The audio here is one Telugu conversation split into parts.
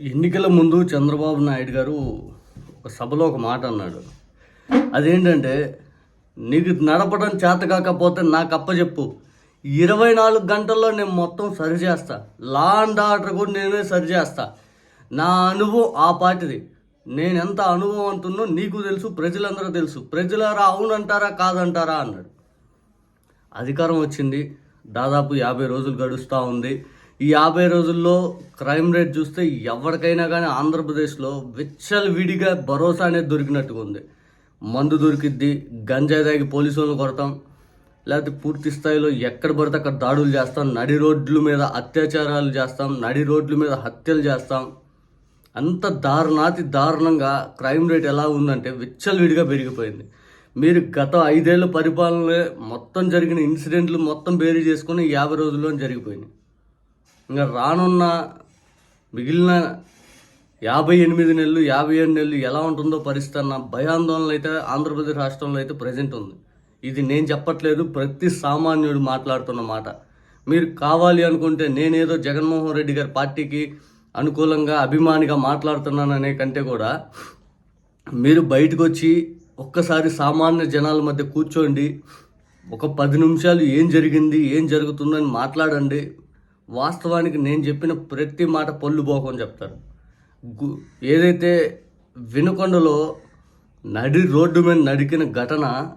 ఎన్నికల ముందు చంద్రబాబు నాయుడు గారు ఒక సభలో ఒక మాట అన్నాడు. అదేంటంటే నీకు నడపడం చేత కాకపోతే నాకు అప్పచెప్పు ఇరవై నాలుగు గంటల్లో నేను మొత్తం సరి చేస్తా. లా అండ్ ఆర్డర్ కూడా నేనే సరి చేస్తా. నా అనుభవం ఆ పాటిది నేను ఎంత అనుభవంతున్నో నీకు తెలుసు ప్రజలందరూ తెలుసు. ప్రజలారా అవునంటారా కాదంటారా అన్నాడు. అధికారం వచ్చింది. దాదాపు యాభై రోజులు గడుస్తూ ఉంది. ఈ యాభై రోజుల్లో క్రైమ్ రేట్ చూస్తే ఎవరికైనా కానీ ఆంధ్రప్రదేశ్లో విచ్చలు విడిగా భరోసా అనేది దొరికినట్టుగా ఉంది. మందు దొరికిద్ది గంజాయి తాగి పోలీసు వాళ్ళని కొడతాం లేకపోతే పూర్తి స్థాయిలో ఎక్కడ పడితే అక్కడ దాడులు చేస్తాం నడి రోడ్ల మీద అత్యాచారాలు చేస్తాం నడి రోడ్ల మీద హత్యలు చేస్తాం. అంత దారుణాతి దారుణంగా క్రైమ్ రేట్ ఎలా ఉందంటే విచ్చలవిడిగా పెరిగిపోయింది. మీరు గత ఐదేళ్ళ పరిపాలనలో మొత్తం జరిగిన ఇన్సిడెంట్లు మొత్తం బేరీ చేసుకొని యాభై రోజుల్లో జరిగిపోయినాయి. ఇంకా రానున్న మిగిలిన యాభై ఎనిమిది నెలలు యాభై ఏడు నెలలు ఎలా ఉంటుందో పరిస్థితి అన్న భయాందోళన అయితే ఆంధ్రప్రదేశ్ రాష్ట్రంలో అయితే ప్రజెంట్ ఉంది. ఇది నేను చెప్పట్లేదు ప్రతి సామాన్యుడు మాట్లాడుతున్న మాట. మీరు కావాలి అనుకుంటే నేనేదో జగన్మోహన్ రెడ్డి గారి పార్టీకి అనుకూలంగా అభిమానిగా మాట్లాడుతున్నాననే కంటే కూడా మీరు బయటకు వచ్చి ఒక్కసారి సామాన్య జనాల మధ్య కూర్చోండి. ఒక పది నిమిషాలు ఏం జరిగింది ఏం జరుగుతుందని మాట్లాడండి. వాస్తవానికి నేను చెప్పిన ప్రతి మాట పళ్ళు పోకని చెప్తారు. గు- ఏదైతే వినుకొండలో నడి రోడ్డు మీద నడికిన ఘటన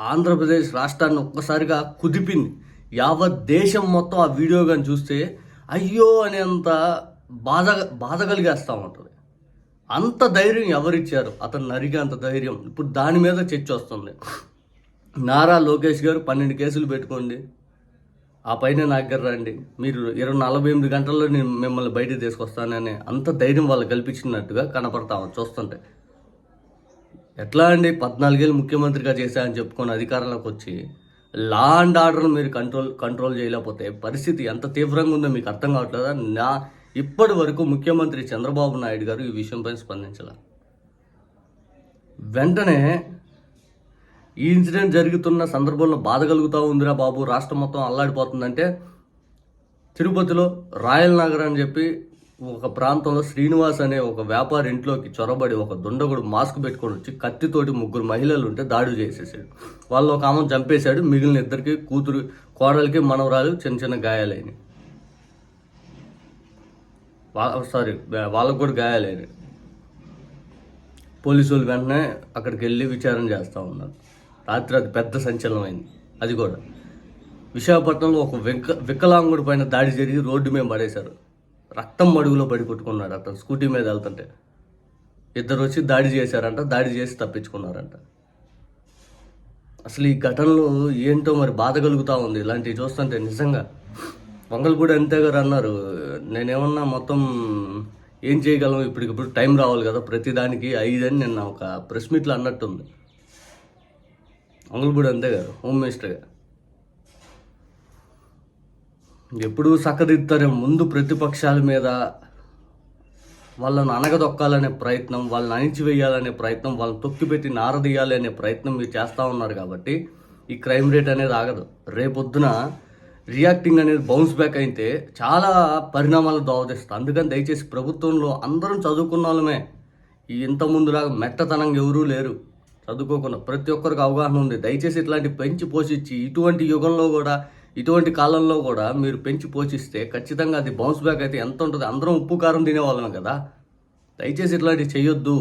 ఆంధ్రప్రదేశ్ రాష్ట్రాన్ని ఒక్కసారిగా కుదిపింది. యావత్ దేశం మొత్తం ఆ వీడియో కానీ చూస్తే అయ్యో అనేంత బాధ బాధ కలిగేస్తూ ఉంటుంది. అంత ధైర్యం ఎవరిచ్చారు? అతను నరిగే అంత ధైర్యం. ఇప్పుడు దాని మీద చర్చ వస్తుంది. నారా లోకేష్ గారు పన్నెండు కేసులు పెట్టుకోండి ఆ పైన నా దగ్గర రండి మీరు ఇరవై నలభై ఎనిమిది గంటల్లో నేను మిమ్మల్ని బయటకు తీసుకొస్తానని అంత ధైర్యం వాళ్ళు కల్పించినట్టుగా కనపడతాము చూస్తుంటే. ఎట్లా అండి? పద్నాలుగేళ్ళు ముఖ్యమంత్రిగా చేశాయని చెప్పుకొని అధికారంలోకి వచ్చి లా అండ్ ఆర్డర్ మీరు కంట్రోల్ కంట్రోల్ చేయలేకపోతే పరిస్థితి ఎంత తీవ్రంగా ఉందో మీకు అర్థం కావట్లేదా? నా ఇప్పటి వరకు ముఖ్యమంత్రి చంద్రబాబు నాయుడు గారు ఈ విషయంపై స్పందించాల. వెంటనే ఈ ఇన్సిడెంట్ జరుగుతున్న సందర్భంలో బాధ కలుగుతూ ఉందిరా బాబు. రాష్ట్రం మొత్తం అల్లాడిపోతుందంటే తిరుపతిలో రాయల్ నగర్ అని చెప్పి ఒక ప్రాంతంలో శ్రీనివాస్ అనే ఒక వ్యాపారి ఇంట్లోకి చొరబడి ఒక దుండగుడు మాస్క్ పెట్టుకొని వచ్చి కత్తితోటి ముగ్గురు మహిళలు ఉంటే దాడి చేసేసాడు. వాళ్ళు ఒక ఆమె చంపేశాడు. మిగిలిన ఇద్దరికి కూతురు కోడలికి మనవరాలు చిన్న చిన్న గాయాలైనవి. సారీ వాళ్ళకు కూడా గాయాలైనవి. పోలీసు వాళ్ళు వెంటనే అక్కడికి వెళ్ళి విచారణ చేస్తూ ఉన్నారు. రాత్రి అది పెద్ద సంచలనమైంది. అది కూడా. విశాఖపట్నంలో ఒక విక వికలాంగుడి పైన దాడి జరిగి రోడ్డు మీద పడేశారు. రక్తం మడుగులో పడి కొట్టుకున్నాడు అతను స్కూటీ మీద వెళ్తుంటే. ఇద్దరు వచ్చి దాడి చేశారంట దాడి చేసి తప్పించుకున్నారంట. అసలు ఈ ఘటనలు ఏంటో మరి బాధ కలుగుతూ ఉంది. ఇలాంటివి చూస్తుంటే నిజంగా. వంగల్పూడి అంతే గారు అన్నారు నేనేమన్నా మొత్తం ఏం చేయగలం ఇప్పటికిప్పుడు టైం రావాలి కదా ప్రతిదానికి ఐదని నిన్న ఒక ప్రెస్ మీట్లో అన్నట్టుంది. వంగల్పూడి అంతే కదా హోమ్ మినిస్టర్గా ఎప్పుడూ సక్కదిద్దుతారే ముందు ప్రతిపక్షాల మీద వాళ్ళని అనగదొక్కాలనే ప్రయత్నం వాళ్ళని అణిచివేయాలనే ప్రయత్నం వాళ్ళని తొక్కిపెట్టి నారదీయాలి అనే ప్రయత్నం మీరు చేస్తూ ఉన్నారు కాబట్టి ఈ క్రైమ్ రేట్ అనేది ఆగదు. రేపొద్దున రియాక్టింగ్ అనేది బౌన్స్ బ్యాక్ అయితే చాలా పరిణామాలు దోవదిస్తుంది అందుకని దయచేసి ప్రభుత్వంలో అందరం చదువుకున్న వాళ్ళమే. ఇంత ముందులాగా మెట్టతనంగా ఎవరూ లేరు. చదువుకోకుండా ప్రతి ఒక్కరికి అవగాహన ఉంది. దయచేసి ఇట్లాంటి పెంచి పోషించి ఇటువంటి యుగంలో కూడా ఇటువంటి కాలంలో కూడా మీరు పెంచి పోషిస్తే ఖచ్చితంగా అది బౌన్స్ బ్యాక్ అయితే ఎంత ఉంటుంది? అందరం ఉప్పు కారం తినేవాళ్ళం కదా. దయచేసి ఇట్లాంటివి చేయొద్దు.